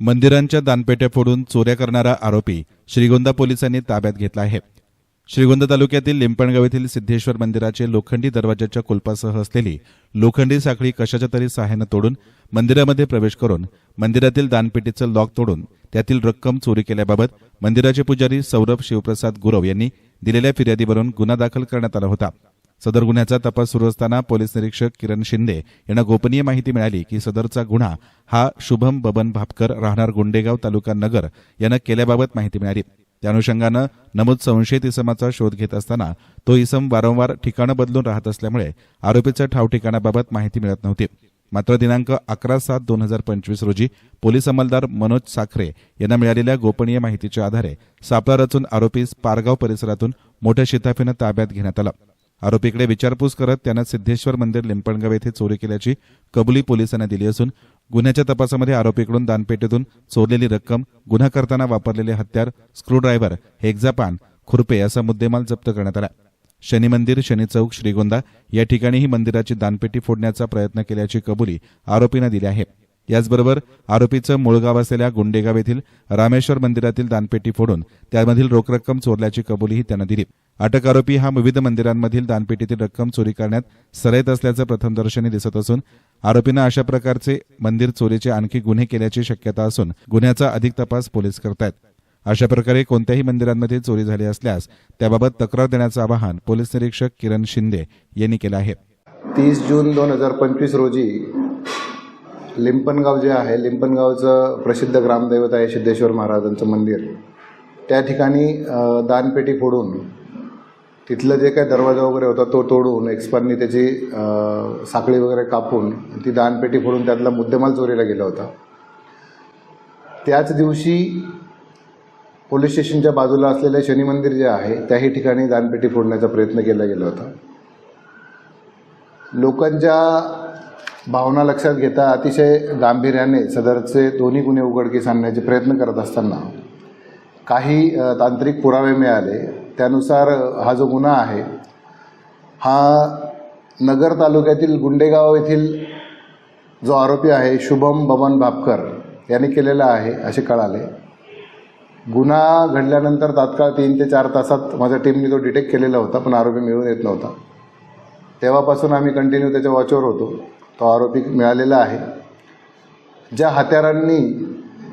मंदिरांच्या दानपेट्या फोडून चोऱ्या करणारा आरोपी श्रीगोंदा पोलिसांनी ताब्यात घेतला आहे. श्रीगोंदा तालुक्यातील लिंपणगाव येथील सिद्धेश्वर मंदिराचे लोखंडी दरवाजाच्या कुलपासह असलेली लोखंडी साखळी कशाच्या तरी सहाय्यानं तोडून मंदिरामध्ये प्रवेश करून मंदिरातील दानपेटीचं लॉक तोडून त्यातील रक्कम चोरी केल्याबाबत मंदिराचे पुजारी सौरभ शिवप्रसाद गुरव यांनी दिलेल्या फिर्यादीवरून गुन्हा दाखल करण्यात आला होता. सदर गुन्ह्याचा तपास सुरू असताना पोलीस निरीक्षक किरण शिंदे यांना गोपनीय माहिती मिळाली की सदरचा गुन्हा हा शुभम बबन भापकर राहणार गुंडेगाव तालुका नगर यानं केल्याबाबत माहिती मिळाली. त्या अनुषंगानं नमूद संशयित इसमाचा शोध घेत असताना तो इसम वारंवार ठिकाणं बदलून राहत असल्यामुळे आरोपीचं ठाव ठिकाणाबाबत माहिती मिळत नव्हती. मात्र दिनांक अकरा सात दोन हजार पंचवीस रोजी पोलीस अंमलदार मनोज साखरे यांना मिळालेल्या गोपनीय माहितीच्या आधारे सापळा रचून आरोपीस पारगाव परिसरातून मोठ्या शिताफीनं ताब्यात घेण्यात आला. आरोपीकडे विचारपूस करत त्यानं सिद्धेश्वर मंदिर लिंपणगाव येथे चोरी केल्याची कबुली पोलिसांना दिली असून गुन्ह्याच्या तपासामध्ये आरोपीकडून दानपेटीतून चोरलेली रक्कम गुन्हा करताना वापरलेले हत्यार स्क्रूड्रायव्हर हेक्झापान खुरपे असा मुद्देमाल जप्त करण्यात आला. शनी मंदिर शनी चौक श्रीगोंदा या ठिकाणीही मंदिराची दानपेटी फोडण्याचा प्रयत्न केल्याची कबुली आरोपीनं दिली आहे. याचबरोबर आरोपीचं मूळ गाव असलेल्या गुंडेगाव येथील रामेश्वर मंदिरातील दानपेटी फोडून त्यामधील रोख रक्कम चोरल्याची कबुलीही त्यानं दिली. अटक आरोपी हा विविध मंदिरांमधील दानपेटीतील रक्कम चोरी करण्यात सरळत असल्याचं प्रथमदर्शनी दिसत असून आरोपीनं अशा प्रकारचे मंदिर चोरीचे आणखी गुन्हे केल्याची शक्यता असून गुन्ह्याचा अधिक तपास पोलीस करतायत. अशा प्रकारे कोणत्याही मंदिरांमध्ये चोरी झाली असल्यास त्याबाबत तक्रार देण्याचं आवाहन पोलीस निरीक्षक किरण शिंदे यांनी केलं आहे. तीस जून दोन हजार पंचवीस रोजी लिंपणगाव जे आहे लिंपणगावचं प्रसिद्ध ग्रामदैवत आहे सिद्धेश्वर महाराजांचं मंदिर. त्या ठिकाणी दानपेटी फोडून तिथलं जे काही दरवाजा वगैरे होता तो तोडून एक्सपर्टनी त्याची साखळी वगैरे कापून ती दानपेटी फोडून त्यातला मुद्देमाल चोरीला गेला होता. त्याच दिवशी पोलीस स्टेशनच्या बाजूला असलेले शनी मंदिर जे आहे त्याही ठिकाणी दानपेटी फोडण्याचा प्रयत्न केला गेला होता. लोकांच्या भावना लक्षात घेता अतिशय गांभीर्याने सदरचे दोन्ही गुन्हे उघडकीस आणण्याचे प्रयत्न करत असताना काही तांत्रिक पुरावे मिळाले. त्यानुसार हा जो गुन्हा आहे हा नगर तालुक्यातील गुंडेगाव येथील जो आरोपी आहे शुभम बबन भापकर यांनी केलेला आहे असे कळाले. गुन्हा घडल्यानंतर तात्काळ तीन ते चार तासात माझ्या टीमने तो डिटेक्ट केलेला होता पण आरोपी मिळून येत नव्हता. तेव्हापासून आम्ही कंटिन्यू त्याच्या वॉचवर होतो. तो आरोपी मिळालेला आहे. ज्या हत्यारांनी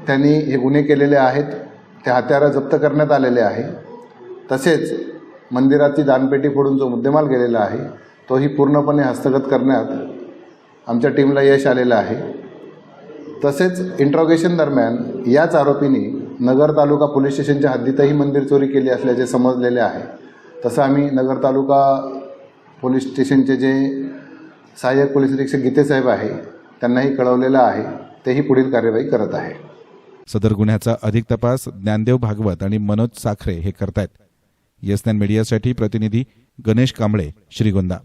त्यांनी हे गुन्हे केलेले आहेत ते हत्यारं जप्त करण्यात आलेले आहे. तसेच मंदिराची दानपेटी फोडून जो मुद्देमाल गेलेला आहे तोही पूर्णपणे हस्तगत करण्यात आमच्या टीमला यश आलेलं आहे. तसेच इंट्रॉगेशन दरम्यान याच आरोपींनी नगर तालुका पोलीस स्टेशनच्या हद्दीतही मंदिर चोरी केली असल्याचे समजलेले आहे. तसं आम्ही नगर तालुका पोलीस स्टेशनचे जे सहाय्यक पोलीस निरीक्षक गीतेसाहेब आहे त्यांनाही कळवलेलं आहे तेही पुढील कार्यवाही करत आहे. सदर गुन्ह्याचा अधिक तपास ज्ञानदेव भागवत आणि मनोज साखरे हे करतायत. येसनॅन मीडियासाठी प्रतिनिधी गणेश कांबळे श्रीगोंदा.